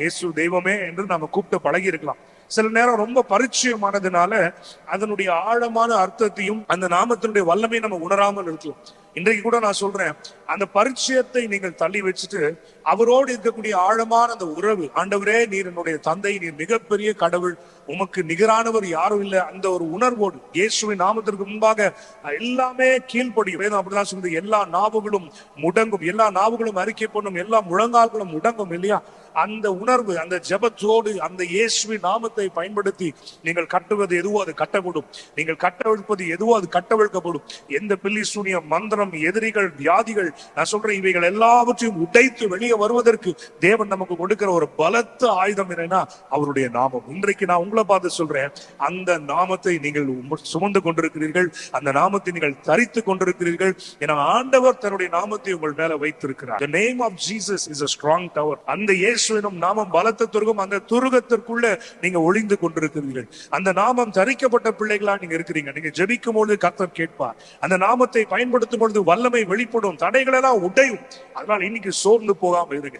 இயேசு தெய்வமே என்று நாம கூப்பிட்டு பழகி இருக்கலாம் சில நேரம் ரொம்ப பரிச்சயமானதுனால அதனுடைய ஆழமான அர்த்தத்தையும் அந்த நாமத்தினுடைய வல்லமையும் நம்ம உணராமல் இருக்கலாம். இன்றைக்கு கூட நான் சொல்றேன் அந்த பரிச்சயத்தை நீங்கள் தள்ளி வச்சுட்டு அவரோடு இருக்கக்கூடிய ஆழமான அந்த உறவு ஆண்டவரே நீர் என்னுடைய தந்தை நீர் மிகப்பெரிய கடவுள் உமக்கு நிகரானவர் யாரும் இல்லை அந்த ஒரு உணர்வோடு இயேசுவின் நாமத்திற்கு முன்பாக எல்லாமே கீழ்ப்படியும். வேதம் அப்படிதான் சொல்லுது எல்லா நாவுகளும் முடங்கும் எல்லா நாவுகளும் அறிக்கை பண்ணும் எல்லா முழங்கால்களும் முடங்கும் இல்லையா? அந்த உணர்வு அந்த ஜபத்தோடு அந்த இயேசுவி நாமத்தை பயன்படுத்தி நீங்கள் கட்டுவது எதுவோ அது கட்டப்படும் நீங்கள் கட்டவிழ்ப்பது எதுவோ அது கட்டவிழ்க்கப்படும். எந்த பில்லி சூனிய மந்திரம் அவசரம் எதிரிகள் வியாதிகள் நான் சொல்றேன் இவைகள் எல்லாவற்றையும் உடைத்து வெளியே வருவதற்கு தேவன் நமக்கு கொடுக்கிற ஒரு பலத்த ஆயுதம் என்னன்னா அவருடைய நாமம். இன்றைக்கு நான் உங்களை பார்த்து சொல்றேன் அந்த நாமத்தை நீங்கள் சுமந்து கொண்டிருக்கிறீர்கள் அந்த நாமத்தை நீங்கள் தரித்து கொண்டிருக்கிறீர்கள் என ஆண்டவர் தன்னுடைய நாமத்தை உங்கள் மேல வைத்திருக்கிறார். The name of jesus is a strong tower. அந்த இயேசுவினும் நாமம் பலத்த துருகம் அந்த துருகத்திற்குள்ள நீங்க ஒளிந்து கொண்டிருக்கிறீர்கள். அந்த நாமம் தரிக்கப்பட்ட பிள்ளைகளா நீங்க இருக்கிறீங்க. நீங்க ஜெபிக்கும் பொழுது கர்த்தர் கேட்பார். அந்த நாமத்தை பயன்படுத்தும் பொழுது வல்லமை வெளிப்படும். தடைகள் எல்லாம் உடையும். அதனால் இன்னைக்கு சோர்ந்து போகாம இருங்க.